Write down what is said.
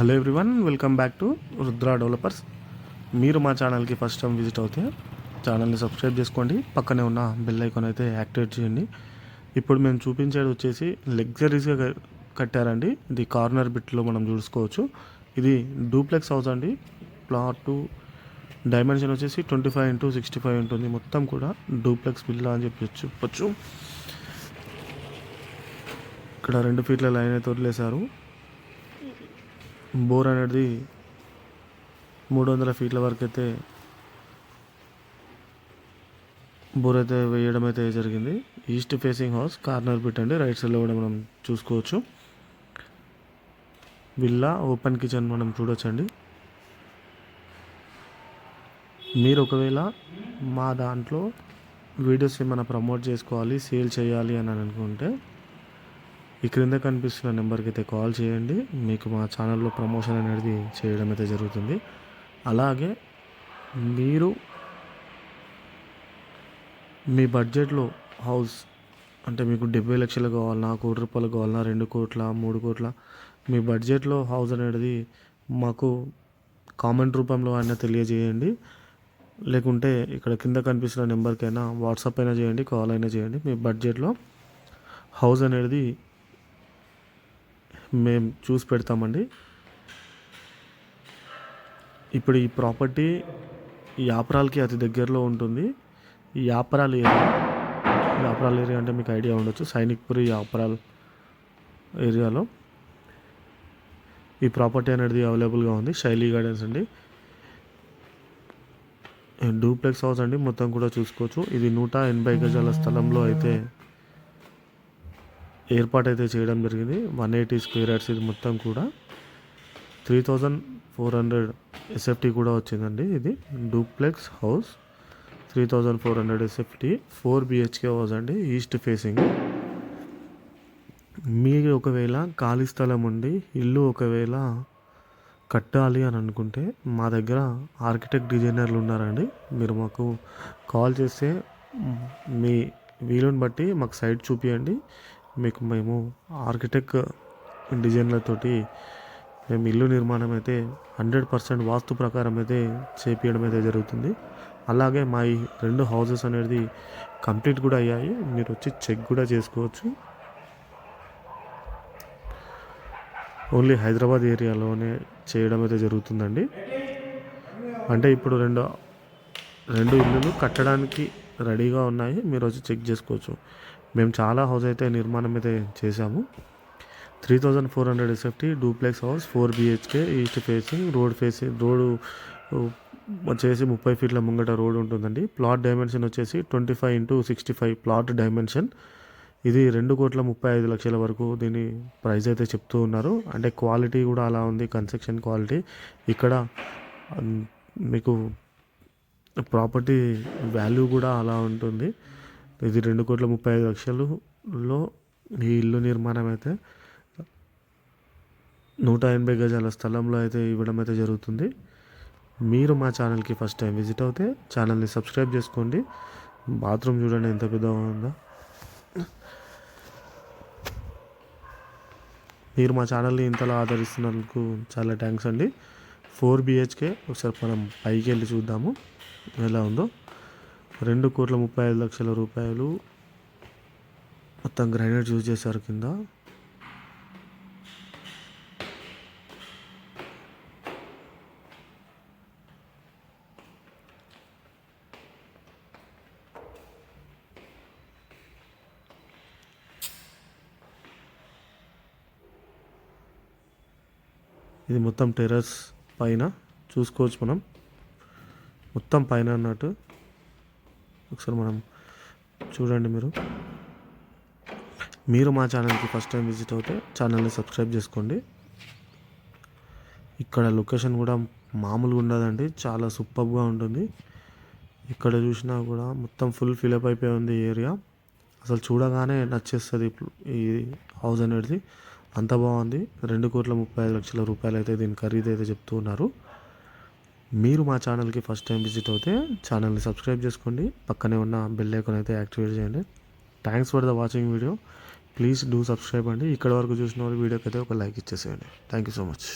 Hello everyone welcome back to Rudra developers. మీరు మా ఛానల్కి ఫస్ట్ టైం విజిట్ అవుతే ఛానల్ని సబ్స్క్రైబ్ చేసుకోండి. పక్కనే ఉన్న బెల్ ఐకాన్ అయితే యాక్టివేట్ చేయండి. ఇప్పుడు మేము చూపించేది వచ్చేసి లగ్జరీస్గా కట్టారండి. ఇది కార్నర్ బిట్లో మనం చూసుకోవచ్చు. ఇది డూప్లెక్స్ హౌస్ అండి. ప్లాట్ డైమెన్షన్ వచ్చేసి twenty five into sixty five ఉంటుంది. మొత్తం కూడా డూప్లెక్స్ బిల్లా అని చెప్పి చెప్పచ్చు. ఇక్కడ రెండు ఫీట్ల లైన్ అయితే వదిలేశారు. బోర్ అనేది మూడు వందల ఫీట్ల వరకు అయితే బోర్ అయితే వేయడం అయితే జరిగింది. East facing house corner bit అండి. రైట్ సైడ్లో కూడా మనం చూసుకోవచ్చు. విల్లా ఓపెన్ కిచెన్ మనం చూడొచ్చండి. మీరు ఒకవేళ మా దాంట్లో వీడియోస్ ఏమైనా ప్రమోట్ చేసుకోవాలి సేల్ చేయాలి అని అనుకుంటే ఈ క్రింద కనిపిస్తున్న నెంబర్కి అయితే కాల్ చేయండి. మీకు మా ఛానల్లో ప్రమోషన్ అనేది చేయడం అయితే జరుగుతుంది. అలాగే మీరు మీ బడ్జెట్లో హౌస్ అంటే మీకు డెబ్బై లక్షలు కావాలన్నా కోటి రూపాయలు కావాలన్నా రెండు కోట్ల మూడు కోట్ల మీ బడ్జెట్లో హౌస్ అనేది మాకు కామెంట్ రూపంలో అయినా తెలియజేయండి. లేకుంటే ఇక్కడ కింద కనిపిస్తున్న నెంబర్కైనా వాట్సాప్ అయినా చేయండి కాల్ అయినా చేయండి. మీ బడ్జెట్లో హౌస్ అనేది మేము చూసి పెడతామండి. ఇప్పుడు ఈ ప్రాపర్టీ యాపరాలకి అతి దగ్గరలో ఉంటుంది. ఈ యాపరాల్ ఏరియా? యాపరాల్ ఏరియా అంటే మీకు ఐడియా ఉండొచ్చు. సైనిక్పురి యాపరాల్ ఏరియాలో ఈ ప్రాపర్టీ అనేది అవైలబుల్గా ఉంది. శైలి గార్డెన్స్ అండి. డూప్లెక్స్ హౌస్ అండి. మొత్తం కూడా చూసుకోవచ్చు. ఇది నూట ఎనభై గజాల స్థలంలో అయితే ఏర్పాటు అయితే చేయడం జరిగింది. వన్ ఎయిటీ స్క్వేర్ యార్డ్స్ ఇది మొత్తం కూడా. Three thousand four hundred SFT కూడా వచ్చిందండి ఇది. Duplex house three thousand four hundred SFT four BHK house అండి ఈస్ట్ ఫేసింగ్. మీరు ఒకవేళ ఖాళీ స్థలం ఉండి ఇల్లు ఒకవేళ కట్టాలి అని అనుకుంటే మా దగ్గర ఆర్కిటెక్ట్ డిజైనర్లు ఉన్నారండి. మీరు మాకు కాల్ చేస్తే మీ వీలుని బట్టి మాకు సైట్ చూపించండి మీకు మేము ఆర్కిటెక్ డిజైన్లతోటి మేము ఇల్లు నిర్మాణం అయితే హండ్రెడ్ పర్సెంట్ వాస్తు ప్రకారం అయితే చేపించడం అయితే జరుగుతుంది. అలాగే మా ఈ రెండు హౌసెస్ అనేది కంప్లీట్ కూడా అయ్యాయి. మీరు వచ్చి చెక్ కూడా చేసుకోవచ్చు. ఓన్లీ హైదరాబాద్ ఏరియాలోనే చేయడం అయితే జరుగుతుందండి. అంటే ఇప్పుడు రెండు రెండు ఇల్లులు కట్టడానికి రెడీగా ఉన్నాయి. మీరు వచ్చి చెక్ చేసుకోవచ్చు. మేము చాలా హౌస్ అయితే నిర్మాణం అయితే చేశాము. Three thousand four hundred SFT duplex house four BHK east facing road facing road వచ్చేసి ముప్పై ఫీట్ల ముంగట రోడ్ ఉంటుందండి. ప్లాట్ డైమెన్షన్ వచ్చేసి twenty five into sixty five plot dimension. ఇది రెండు కోట్ల ముప్పై ఐదు లక్షల వరకు దీని ప్రైస్ అయితే చెప్తూ ఉన్నారు. అంటే క్వాలిటీ కూడా అలా ఉంది కన్స్ట్రక్షన్ క్వాలిటీ. ఇక్కడ మీకు ప్రాపర్టీ వాల్యూ కూడా అలా ఉంటుంది. ఇది రెండు కోట్ల ముప్పై ఐదు లక్షలులో ఈ ఇల్లు నిర్మాణం అయితే నూట ఎనభై గజాల స్థలంలో అయితే ఇవ్వడం అయితే జరుగుతుంది. మీరు మా ఛానల్కి ఫస్ట్ టైం విజిట్ అవుతే ఛానల్ని సబ్స్క్రైబ్ చేసుకోండి. బాత్రూమ్ చూడండి ఎంత పెద్దగా ఉందో. మీరు మా ఛానల్ని ఇంతలా ఆదరిస్తున్నందుకు చాలా థ్యాంక్స్ అండి. ఫోర్ బిహెచ్కే ఒకసారి మనం పైకి వెళ్ళి చూద్దాము. ఎలా ఉందో. రెండు కోట్ల ముప్పై ఐదు లక్షల రూపాయలు మొత్తం గ్రైనేట్ యూజ్ చేశారు కింద. ఇది మొత్తం టెర్రస్ పైన చూసుకోవచ్చు మనం. మొత్తం పైన అన్నట్టు. ఒకసారి మనం చూడండి మీరు. మీరు మా ఛానల్కి ఫస్ట్ టైం విజిట్ అవుతే ఛానల్ని సబ్స్క్రైబ్ చేసుకోండి. ఇక్కడ లొకేషన్ కూడా మామూలుగా ఉండదండి చాలా సూపర్గా ఉంటుంది. ఇక్కడ చూసినా కూడా మొత్తం ఫుల్ ఫిలప్ అయిపోయి ఉంది ఏరియా. అసలు చూడగానే నచ్చేస్తుంది ఈ హౌస్ అనేది. అంత బాగుంది. రెండు కోట్ల ముప్పై ఐదు లక్షల రూపాయలు అయితే దీని ఖరీదు అయితే చెప్తూ ఉన్నారు మీరు మా ఛానల్కి ఫస్ట్ టైం విజిట్ అవుతే ఛానల్ని సబ్స్క్రైబ్ చేసుకోండి. పక్కనే ఉన్న బెల్ ఐకాన్ అయితే యాక్టివేట్ చేయండి. Thanks for the watching video please do subscribe అండి. ఇక్కడ వరకు చూసిన వాళ్ళు వీడియోకి అయితే ఒక లైక్ ఇచ్చేసేయండి. Thank you so much